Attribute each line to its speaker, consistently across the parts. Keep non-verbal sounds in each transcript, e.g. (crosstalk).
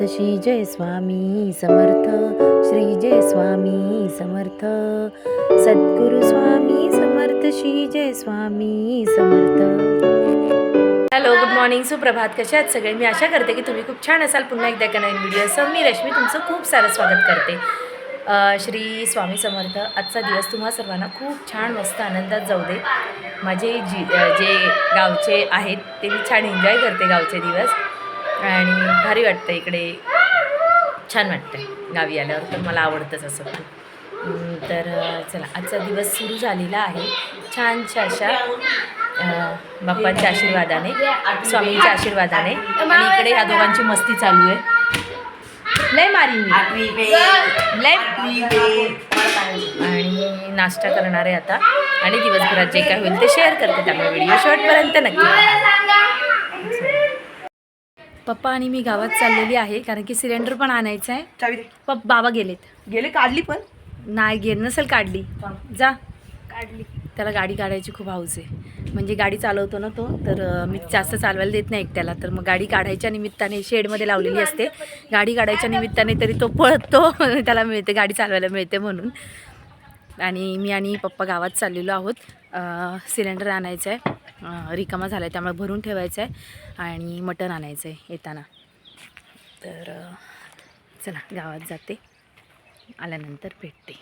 Speaker 1: समर्थ श्री जय स्वामी समर्थ. श्री जय स्वामी समर्थ. सद्गुरु स्वामी समर्थ श्री जय Swami Samarth. Hello good morning सुप्रभात. कशा आहात सगळे? मी आशा करते की तुम्ही खूप छान असाल. पुन्हा एकदा एका नवीन असं मी रश्मी तुमचं खूप सारं स्वागत करते. श्री स्वामी समर्थ आजचा दिवस तुम्हा सर्वांना खूप छान मस्त आनंदात जाऊ दे. माझे जी जे गावचे आहेत ते मी छान एन्जॉय करते गावचे दिवस. आणि भारी वाटतं इकडे. छान वाटतं गावी आल्यावर तर मला आवडतंच असं खूप तर चला आजचा दिवस सुरू झालेला आहे. छानशा अशा बाप्पांच्या आशीर्वादाने स्वामींच्या आशीर्वादाने. आणि इकडे ह्या दोघांची मस्ती चालू आहे. लय मारी लय. आणि नाश्ता करणार आहे आता. आणि दिवसभरात जे काय होईल ते शेअर करते त्यामुळे व्हिडिओ शॉर्टपर्यंत नक्की पप्पा आणि मी गावात चाललेली आहे कारण की सिलेंडर पण आणायचं आहे.
Speaker 2: चावी दे.
Speaker 1: पप बाबा गेलेत.
Speaker 2: गेले काढली पण?
Speaker 1: नाही गे नसेल काढली. जा. काढली. त्याला गाडी काढायची खूप हौस आहे. म्हणजे गाडी चालवतो ना तो तर मी जास्त चालवायला देत नाही एकट्याला. तर मग गाडी काढायच्या निमित्ताने शेडमध्ये लावलेली असते. गाडी काढायच्या निमित्ताने तरी तो पळतो त्याला मिळते गाडी चालवायला मिळते म्हणून. आणि मी आणि पप्पा गावात चाललेलो आहोत. सिलेंडर आणायचं आहे. रिकामा झाला आहे त्यामुळे भरून ठेवायचं आहे आणि मटण आणायचं आहे येताना. तर चला गावात जाते. आल्यानंतर भेटते.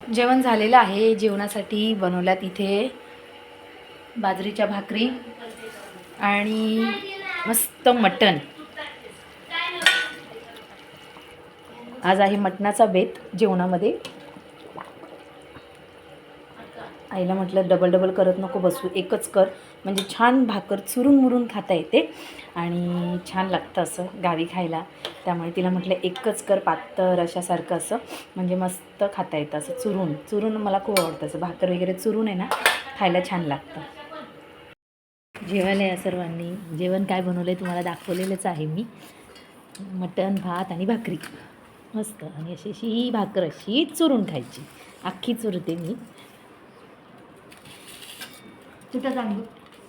Speaker 1: जेवण झालेलं आहे जेवणासाठी बनवल्यात इथे बाजरीच्या भाकरी आणि मस्त मटण. आज आहे मटणाचा बेत जेवणामध्ये. आईला म्हटलं डबल डबल करत नको बसू एकच कर. म्हणजे छान भाकर चुरून मुरून खाता येते आणि छान लागतं असं गावी खायला. त्यामुळे तिला म्हटलं एकच कर पातळ अशासारखं असं. म्हणजे मस्त खाता येतं असं चुरून. चुरून मला खूप आवडतं असं. भाकर वगैरे चुरून आहे ना खायला छान लागतं. जेवायला या सर्वांनी. जेवण काय बनवलं आहे तुम्हाला दाखवलेलंच आहे मी. मटण भात आणि भाकरी. मस्त. आणि अशी अशी ही भाकर अशी चुरून खायची. अख्खी चुरते मी.
Speaker 2: कुठं सांगू.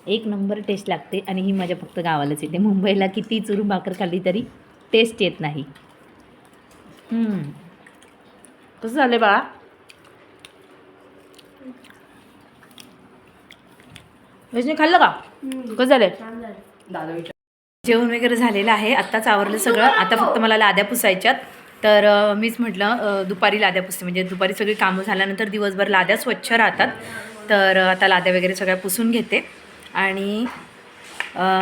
Speaker 1: एक नंबर टेस्ट लागते आणि ही माझ्या फक्त गावालाच येते. मुंबईला किती चुरून भाकर खाल्ली तरी टेस्ट येत नाही. हम्म. कसं झालं बाळा? वैष्णवी खाल्लं का? कसं झालं. जेवण वगैरे झालेलं आहे. आत्ताच आवरलं सगळं. आता फक्त मला लाद्या पुसायच्यात. तर मीच म्हटलं दुपारी लाद्या पुसते. म्हणजे दुपारी सगळी कामं झाल्यानंतर दिवसभर लाद्या स्वच्छ राहतात. तर आता लाद्या वगैरे सगळ्या पुसून घेते. आणि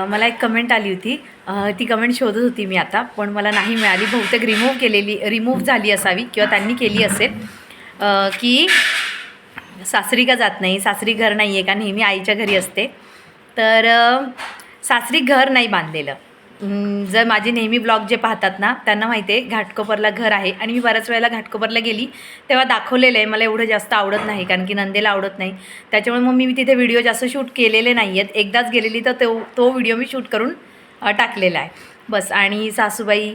Speaker 1: मला एक कमेंट आली होती. ती कमेंट शोधत होती मी आता पण मला नाही मिळाली. बहुतेक रिमूव्ह केलेली रिमूव्ह झाली असावी किंवा त्यांनी केली असेल. की सासरी का जात नाही सासरी घर नाही आहे का? नेहमी आईच्या घरी असते. तर सासरी घर नाही बांधलेलं. जर माझे नेहमी ब्लॉग जे पाहतात ना त्यांना माहिती आहे घाटकोपरला घर आहे. आणि मी बऱ्याच वेळेला घाटकोपरला गेली तेव्हा दाखवलेलं आहे मला एवढं जास्त आवडत नाही कारण की नंदेला आवडत नाही. त्याच्यामुळे मग मी तिथे व्हिडिओ जास्त शूट केलेले नाही आहेत एकदाच गेलेली तर तो तो व्हिडिओ मी शूट करून टाकलेला आहे. बस आणि सासूबाई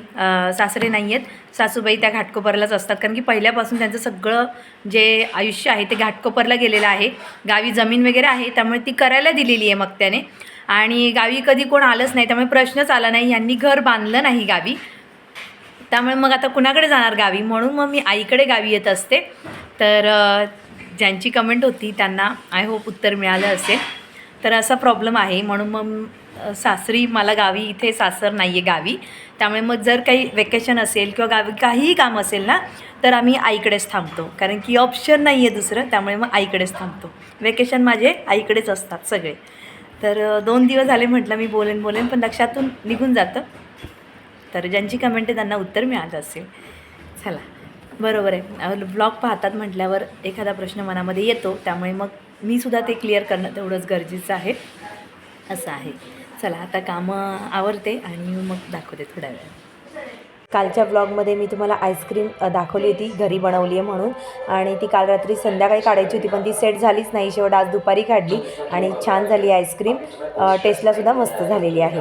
Speaker 1: सासरे नाही आहेत सासूबाई त्या घाटकोपरलाच असतात कारण की पहिल्यापासून त्यांचं सगळं जे आयुष्य आहे ते घाटकोपरला गेलेलं आहे. गावी जमीन वगैरे आहे त्यामुळे ती करायला दिलेली आहे मग त्याने. आणि गावी कधी कोण आलंच नाही त्यामुळे प्रश्नच आला नाही यांनी घर बांधलं नाही गावी. त्यामुळे मग आता कुणाकडे जाणार गावी? म्हणून मग मी आईकडे गावी येत असते. तर ज्यांची कमेंट होती त्यांना आय होप उत्तर मिळालं असेल. तर असा प्रॉब्लेम आहे. म्हणून मग सासरी मला गावी इथे सासर नाही आहे गावी. त्यामुळे मग जर काही वेकेशन असेल किंवा गावी काहीही काम असेल ना तर आम्ही आईकडेच थांबतो. कारण की ऑप्शन नाही आहे दुसरं त्यामुळे मग आईकडेच थांबतो. वेकेशन माझे आईकडेच असतात सगळे. तर दोन दिवस झाले म्हटलं मी बोलेन बोलेन पण लक्षातून निघून जातं. तर ज्यांची कमेंट आहे त्यांना उत्तर मिळालं असेल. चला. बरोबर आहे. ब्लॉग पाहतात म्हटल्यावर एखादा प्रश्न मनामध्ये येतो. त्यामुळे मग मी सुद्धा ते क्लिअर करणं तेवढंच गरजेचं आहे. असं आहे. चला आता कामं आवरते आणि मग दाखवते थोड्या वेळात कालच्या ब्लॉगमध्ये मी तुम्हाला आईस्क्रीम दाखवली होती घरी बनवली आहे म्हणून. आणि ती काल रात्री संध्याकाळी काढायची होती पण ती सेट झालीच नाही. शेवट आज दुपारी काढली आणि छान झाली आईस्क्रीम टेस्टलासुद्धा मस्त झालेली आहे.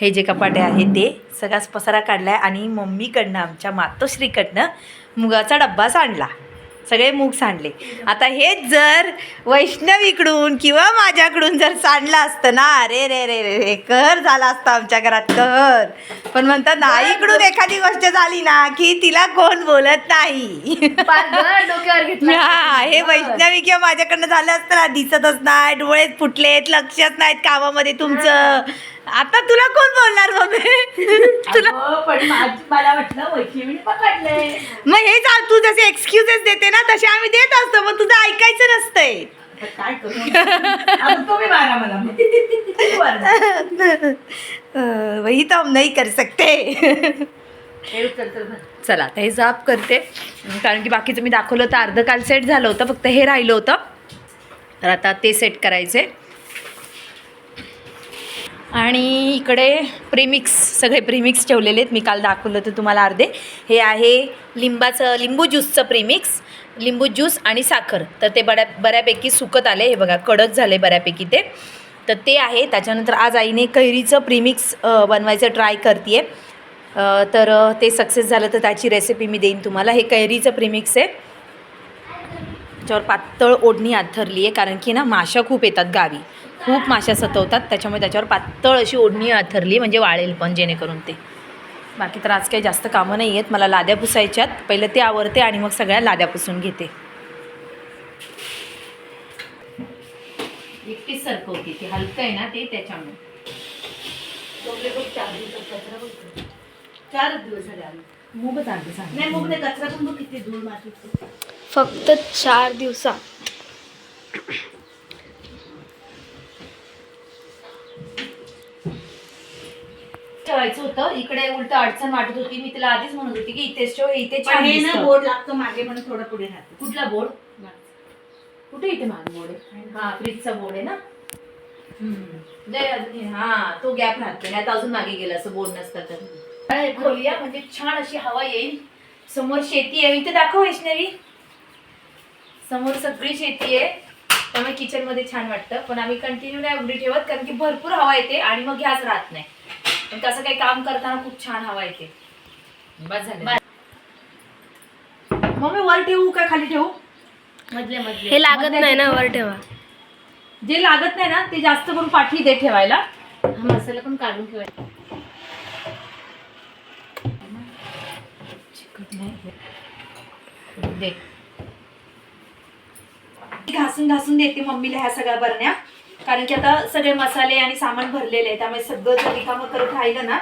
Speaker 1: हे जे कपाटे आहे ते सगळाच पसारा काढला आहे आणि मम्मीकडनं आमच्या मातोश्रीकडनं मुगाचा डब्बाच आणला. सगळे मूग सांडले. आता हेच जर वैष्णवीकडून किंवा माझ्याकडून जर सांडलं असतं ना अरे रे रे रे रे कहर झाला असता आमच्या घरात कहर पण म्हणतात ना इकडून एखादी गोष्ट झाली ना की तिला कोण बोलत नाही. हा हे वैष्णवी किंवा माझ्याकडनं झालं असतं ना दिसतच नाही डोळेच फुटलेत लक्षच नाहीत कामामध्ये तुमचं. आता तुला कोण बोलणार मम्मी? (laughs) तुला
Speaker 2: पण मला वाटलं वैष्णवीने पकडले
Speaker 1: मग हे चाल तू जसे एक्सक्युजेस देते ना तसे आम्ही देत असतो मग तुझं ऐकायचं नसतंय.
Speaker 2: आता काय करू? आता तुम्ही मारा मला. (laughs) तू मार.
Speaker 1: अं, वही तो हम नहीं कर सकते
Speaker 2: हे चल, चल, चल.
Speaker 1: चला आता हे साफ करते. कारण की बाकीचं मी दाखवलं होतं अर्ध काल सेट झालं होतं फक्त हे राहिलं होतं. तर आता ते सेट करायचे. आणि इकडे प्रिमिक्स सगळे प्रिमिक्स ठेवलेले आहेत. मी काल दाखवलं होतं तुम्हाला अर्धे. हे आहे लिंबाचं लिंबू ज्यूसचं प्रिमिक्स लिंबू ज्यूस आणि साखर. तर ते बऱ्या बऱ्यापैकी सुकत आले. हे बघा कडक झाले बऱ्यापैकी ते. तर ते आहे. त्याच्यानंतर आज आईने कैरीचं प्रीमिक्स बनवायचं ट्राय करते तर ते सक्सेस झालं तर त्याची रेसिपी मी देईन तुम्हाला. हे कैरीचं प्रीमिक्स आहे. त्याच्यावर पातळ ओढणी आथरली आहे कारण की ना माशा खूप येतात गावी. खूप माशा सतवतात त्याच्यामुळे त्याच्यावर पातळ अशी ओढणी आथरली म्हणजे वाळेल पण जेणेकरून ते. बाकी तर आज काही जास्त कामं नाही आहेत मला लाद्या पुसायच्यात. पहिलं ते आवरते आणि मग सगळ्या लाद्या पुसून घेते. एकटीच सरकवते ते हलकं आहे ना ते त्याच्यामुळे.
Speaker 2: खूप चार दिवसात.
Speaker 1: ठेवायचं होतं. इकडे उलट अडचण वाटत होती. मी तिला आधीच म्हणत होती की इथेच ठेव इथे
Speaker 2: पण
Speaker 1: छान
Speaker 2: हे ना
Speaker 1: दिसतं.
Speaker 2: बोर्ड लागतो मागे म्हणून थोडं पुढे राहतो.
Speaker 1: कुठला बोर्ड? कुठे इथे माग बोर्ड आहे? हा फ्रीजचा बोर्ड आहे ना? हे- तो गॅप राहतो. नाही तर अजून मागे गेला असं बोर्ड नसतं तर. खोलूया? म्हणजे छान अशी हवा येईल. समोर शेती आहे. इथे दाखव वैष्णवी. समोर सगळी शेती आहे. त्यामुळे किचनमध्ये छान वाटतं. पण आम्ही कंटिन्यू नाही उघडी ठेवत. कारण की भरपूर हवा येते आणि मग गॅस राहत नाही. पण कसं काही काम करताना खूप छान हवा येते. बस झालं. मम्मी वर ठेवू का खाली ठेवू?
Speaker 2: मधले मधले.
Speaker 3: हे लागत नाही ना वर ठेवा.
Speaker 1: जे लागत नाही ना ते जास्त करून पाठी दे ठेवायला.
Speaker 2: हा मसाला पण काढून ठेवायचा.
Speaker 1: दे. घासून घासून देते मम्मीला ह्या सगळ्या बरण्या. कारण की आता सगळे मसाले आणि सामान भरलेले आहे त्यामुळे सगळं जर रिकामं करत राहिलं ना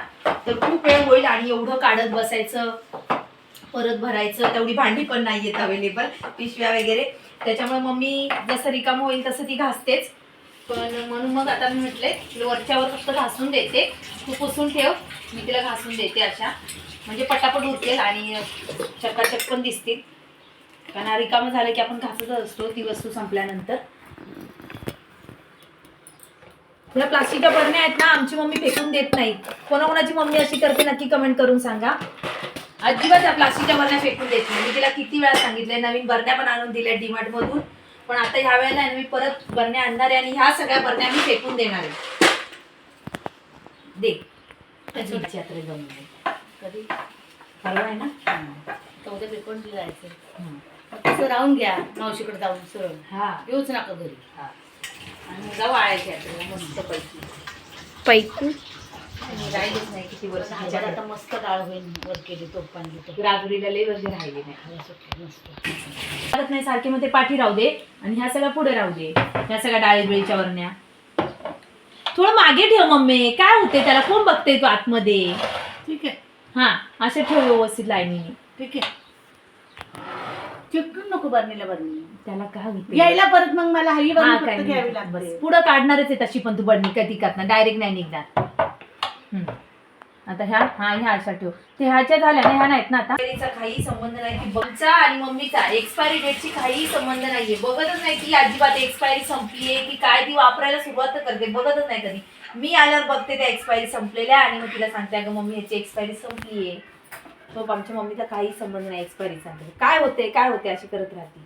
Speaker 1: तर खूप वेळ होईल आणि एवढं काढत बसायचं परत भरायचं तेवढी भांडी पण नाही आहेत अवेलेबल पिशव्या वगैरे. त्याच्यामुळे मम्मी जसं रिकामं होईल तसं ती घासतेच. पण म्हणून मग आता मी म्हटले वरच्यावर फक्त घासून देते. तू पुसून ठेव मी तिला घासून देते अशा. म्हणजे पटापट होतील आणि चक्काचक पण दिसतील. कारण रिकामं झालं की आपण घासतच असतो ती वस्तू संपल्यानंतर. ह्या प्लास्टिकच्या बरण्या आहेत ना आमची मम्मी फेकून देत नाही. कोणाकोणाची मम्मी अशी करते नक्की कमेंट करून सांगा. अजिबात त्या प्लास्टिकच्या बरण्या फेकून देत नाही. मी तिला किती वेळा सांगितलंय नवीन बरण्या पण आणून दिल्या डीमार्ट मधून. पण आता ह्या वेळेला मी परत बरण्या आणणार आहे आणि ह्या सगळ्या बरण्या मी फेकून देणार आहे. दे. यात्रेत जाऊन.
Speaker 2: कधी?
Speaker 1: परवा आहे ना?
Speaker 2: जायचं. तसं राहून घ्या. मावशीकडे जाऊन सरळ.
Speaker 1: हा.
Speaker 2: येऊच नका घरी.
Speaker 1: हा. आणि जाऊ आळ्याच्या यात्रेला मस्त पैकी.
Speaker 3: पैकू?
Speaker 1: आणि राहिलीच नाही किती वर्ष
Speaker 2: ह्याच्यात आता मस्त डाळ होईल वर केली तो पाणी
Speaker 1: राजुरीला लई वर्ष राहिली नाही.
Speaker 2: मस्त.
Speaker 1: चालत नाही सारखे मग ते पाठी राहू दे. आणि ह्या सगळ्या पुढे राहू दे. ह्या सगळ्या डाळी बिळीच्या वरण्या. थोडं मागे ठेव मम्मी. काय होते त्याला? कोण बघते तू आतमध्ये?
Speaker 2: ठीक आहे.
Speaker 1: हा असे ठेव व्यवस्थित लाईनीने.
Speaker 2: ठीक आहे. चिकटून नको बरणीला बरणी.
Speaker 1: त्याला काय होते
Speaker 2: यायला परत मग मला हवी
Speaker 1: हा, काय नाही.
Speaker 2: घ्यावी
Speaker 1: बस पुढं काढणारच आहे तशी पण तू बडणी कधी करणार डायरेक्ट नाही निघणार. हम्म. आता ह्या हा ह्या अशा ठेव. ते ह्याच्या झाल्या ना ह्या नाहीत ना आता. काही संबंध नाही की बमचा आणि मम्मीचा. एक्सपायरी डेटची काही संबंध नाहीये. बघतच नाही की अजिबात एक्सपायरी संपली आहे की काय ती वापरायला सुरुवात तर करते. बघतच नाही कधी. मी आल्यावर बघते त्या एक्सपायरी संपलेल्या आणि मग तिला सांगते अगं मम्मी ह्याची एक्सपायरी संपली आहे तो आमच्या मम्मीचा काही संबंध नाही एक्सपायरीचा काय होते काय होते अशी करत राहते?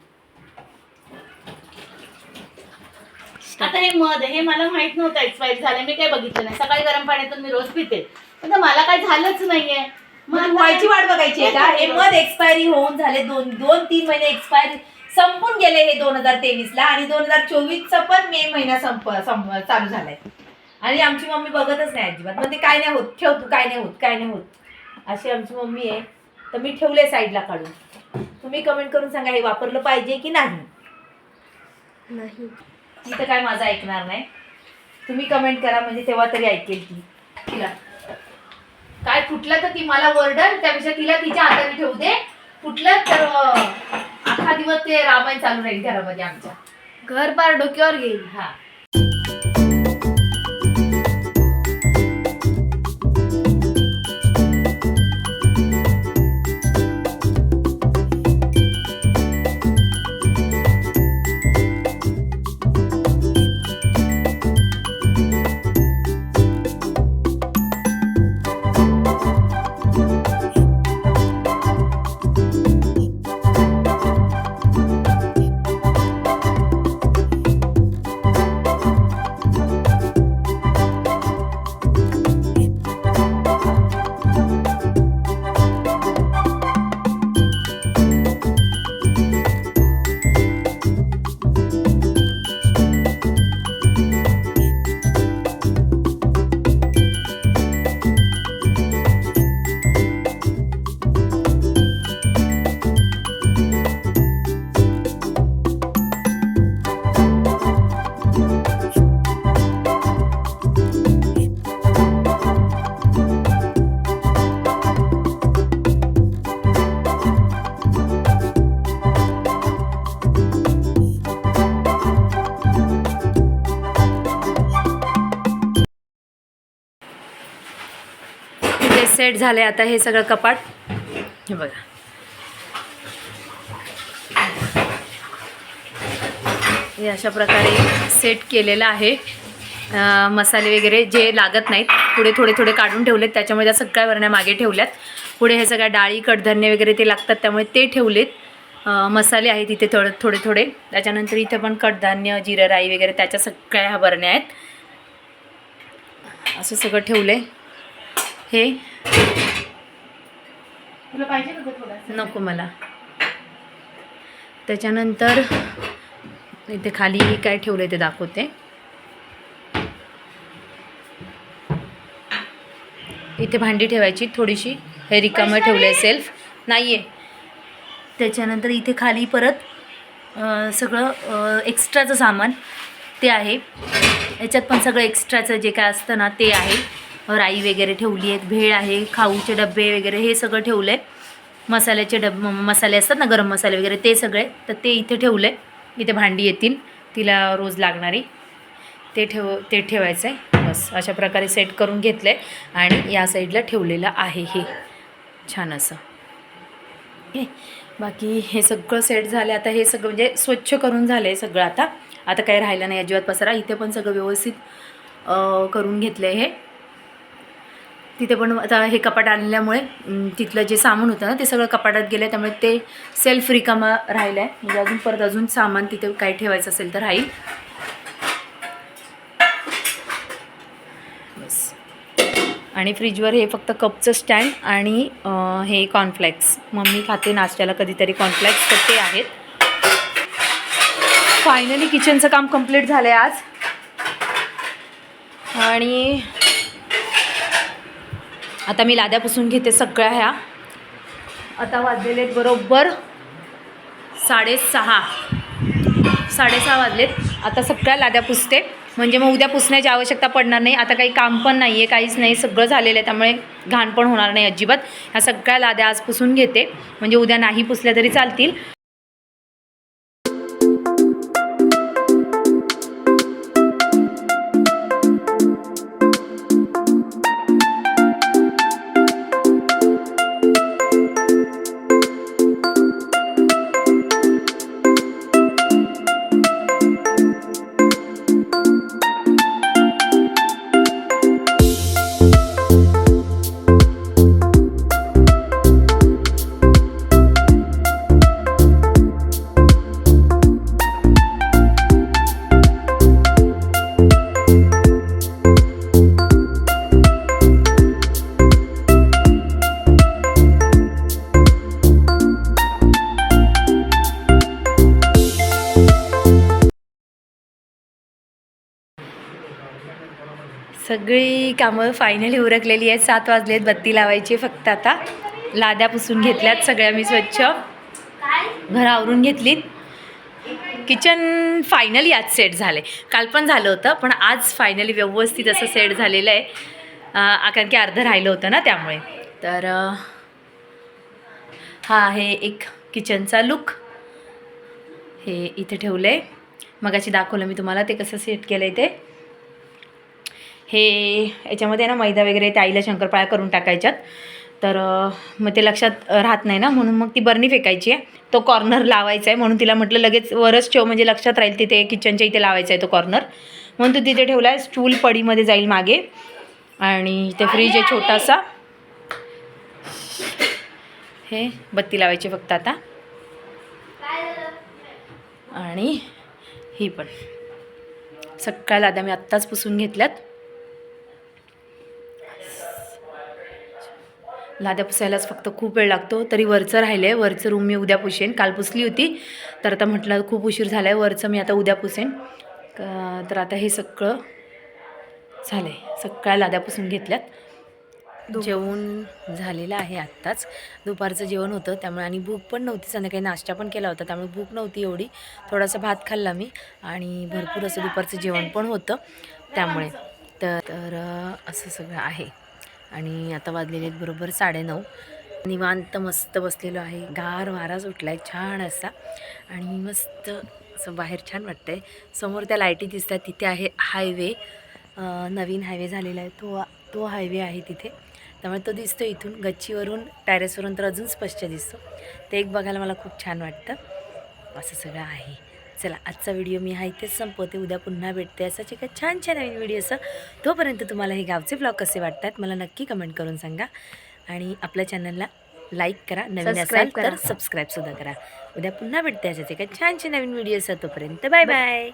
Speaker 2: आता हे मध आहे, हे मला माहीत नव्हतं एक्सपायर झालं मी काय बघितलं नाही. सकाळी गरम पाण्यातून मी रोज पिते. पण ते मला काय झालंच नाहीये.
Speaker 1: मग तू व्हायची वाट बघायची आहे का? हे मध एक्सपायरी होऊन झाले दोन दोन तीन महिने एक्सपायरी संपून गेले हे दोन हजार तेवीस ला आणि दोन हजार चोवीसचा पण मे महिना संप संप चालू झालाय. आणि आमची मम्मी बघतच नाही अजिबात. म्हणजे काय नाही होत. ठेव तू काय नाही होत काय नाही होत. अशी आमची मम्मी आहे. तर मी ठेवले साईडला काढून. तुम्ही कमेंट करून सांगा हे वापरलं पाहिजे की नाही?
Speaker 3: नाही.
Speaker 1: ती तर काय माझं ऐकणार नाही तुम्ही कमेंट करा म्हणजे तेव्हा तरी ऐकेल ती. तिला. काय फुटलं तर ती मला ओरडल त्यापेक्षा तिला तिच्या हाताने ठेवू दे. फुटलं तर अख्खा दिवस ते रामायण चालू राहील घरामध्ये आमच्या.
Speaker 3: घर पार डोक्यावर घेईल.
Speaker 1: हा. सेट झाले आता हे सगळं कपाट. हे बघा. हे अशा प्रकारे सेट केलेलं आहे. मसाले वगैरे जे लागत नाहीत पुढे थोडे थोडे काढून ठेवलेत. त्याच्यामुळे त्या सगळ्या वरण्या मागे ठेवल्यात. पुढे हे सगळ्या डाळी कडधान्य वगैरे ते लागतात त्यामुळे ते ठेवलेत. मसाले आहेत इथे थोडे थोडे थोडे. त्याच्यानंतर इथे पण कडधान्य जिरं राई वगैरे त्याच्या सगळ्या ह्या वरण्या आहेत. असं सगळं ठेवलं आहे हे. नको मला. त्याच्यानंतर इथे खाली काय ठेवलं ते दाखवते. इथे भांडी ठेवायची थोडीशी हे रिकामं ठेवलं आहे सेल्फ. नाही आहे त्याच्यानंतर इथे खाली परत सगळं एक्स्ट्राचं सामान ते आहे. याच्यात पण सगळं एक्स्ट्राचं जे काय असतं ना ते आहे. राई वगैरे ठेवली आहेत भेळ आहे खाऊचे डबे वगैरे हे सगळं ठेवलं आहे मसाल्याचे डब म- मसाले असतात ना गरम मसाले वगैरे ते सगळे तर ते इथे ठेवलं आहे इथे भांडी येतील तिला रोज लागणारी. ते ठेव ते ठेवायचं आहे बस अशा प्रकारे सेट करून घेतलं आहे आणि या साईडला ठेवलेलं आहे हे. छान असं. हे बाकी हे सगळं सेट झालं आता हे सगळं म्हणजे स्वच्छ करून झालं आहे सगळं आता. आता काही राहिलं नाही अजिबात पसरा. इथे पण सगळं व्यवस्थित करून घेतलं आहे हे. तिथे पण आता हे कपाट आणल्यामुळे तिथलं जे सामान होतं ना ते सगळं कपाटात गेलं त्यामुळे ते सेल्फ रिकामा राहिलं आहे म्हणजे अजून परत अजून सामान तिथे काही ठेवायचं असेल तर राहील. बस. आणि फ्रीजवर हे फक्त कपचं स्टँड आणि हे कॉर्नफ्लेक्स मम्मी खाते नाश्त्याला कधीतरी कॉर्नफ्लेक्स तर ते आहेत. फायनली किचनचं काम कंप्लीट झालं आहे आज. आणि आता मी लाद्या पुसून घेते सगळ्या ह्या. आता वाजलेले आहेत बरोबर साडेसहा. साडेसहा वाजलेत. आता सगळ्या लाद्या पुसते. म्हणजे मग उद्या पुसण्याची आवश्यकता पडणार नाही. आता काही काम पण नाही आहे काहीच नाही. सगळं झालेलं आहे. त्यामुळे घाण पण होणार नाही अजिबात. ह्या सगळ्या लाद्या आज पुसून घेते. म्हणजे उद्या नाही पुसल्या तरी चालतील. सगळी कामं फायनली उरकलेली आहेत. सात वाजलेत बत्ती लावायची फक्त आता. लाद्या पुसून घेतल्यात सगळ्या मी स्वच्छ. घर आवरून घेतलीत. किचन फायनली आज सेट झाले काल पण झालं होतं पण आज फायनली व्यवस्थित असं सेट झालेलं आहे. कारण की अर्धं राहिलं होतं ना त्यामुळे. तर हा आहे एक किचनचा लुक हे इथे ठेवलं आहे मगाशी दाखवलं मी तुम्हाला ते कसं सेट केलं आहे ते. हे याच्यामध्ये ना मैदा वगैरे त्या आईला शंकरपाळ्या करून टाकायच्यात. तर मग ते लक्षात राहत नाही ना म्हणून मग ती बरणी फेकायची आहे. तो कॉर्नर लावायचा आहे म्हणून तिला म्हटलं लगेच वरच ठेव म्हणजे लक्षात राहील तिथे किचनच्या इथे लावायचा आहे तो कॉर्नर. म्हणून तो तिथे ठेवला आहे स्टूल पडीमध्ये जाईल मागे. आणि ते फ्रीज आहे छोटासा. हे बत्ती लावायची फक्त आता. आणि ही पण. सकाळ दादा मी आत्ताच पुसून घेतल्यात. लाद्या पुसायलाच फक्त खूप वेळ लागतो. तरी वरचं राहिलं आहे वरचं रूम मी उद्या पुसेन. काल पुसली होती. तर आता म्हटलं खूप उशीर झाला आहे वरचं मी आता उद्या पुसेन. तर आता हे सगळं झालं आहे सगळ्या लाद्या पुसून घेतल्यात. जेवण झालेलं आहे आत्ताच. दुपारचं जेवण होतं. त्यामुळे आणि भूक पण नव्हती. संध्याकाळी नाश्ता पण केला होता. त्यामुळे भूक नव्हती एवढी. थोडासा भात खाल्ला मी. आणि भरपूर असं दुपारचं जेवण पण होतं. त्यामुळे. तर असं सगळं आहे. आणि आता वाजलेले आहेत बरोबर साडेनऊ. निवांत मस्त बसलेलो आहे. गार वारा सुटला आहे छान असा. आणि मस्त असं बाहेर छान वाटतं आहे समोर त्या लाईटी दिसतात तिथे आहे हायवे. नवीन हायवे झालेला आहे. तो तो हायवे आहे तिथे. त्यामुळे तो दिसतो इथून गच्चीवरून टॅरेसवरून तर अजून स्पष्ट दिसतो. ते एक बघायला मला खूप छान वाटतं. असं सगळं आहे. चला आजचा व्हिडिओ मी हा इथेच संपवते उद्या पुन्हा भेटते. असाच एका छान छान नवीन व्हिडिओचं तोपर्यंत तुम्हाला हे गावचे ब्लॉग कसे वाटतात मला नक्की कमेंट करून सांगा. आणि आपल्या चॅनलला लाईक करा नवीन असाल तर
Speaker 3: करा.
Speaker 1: सबस्क्राईबसुद्धा करा. उद्या पुन्हा भेटते अशाच एका छानशा नवीन व्हिडिओचं तोपर्यंत बाय बाय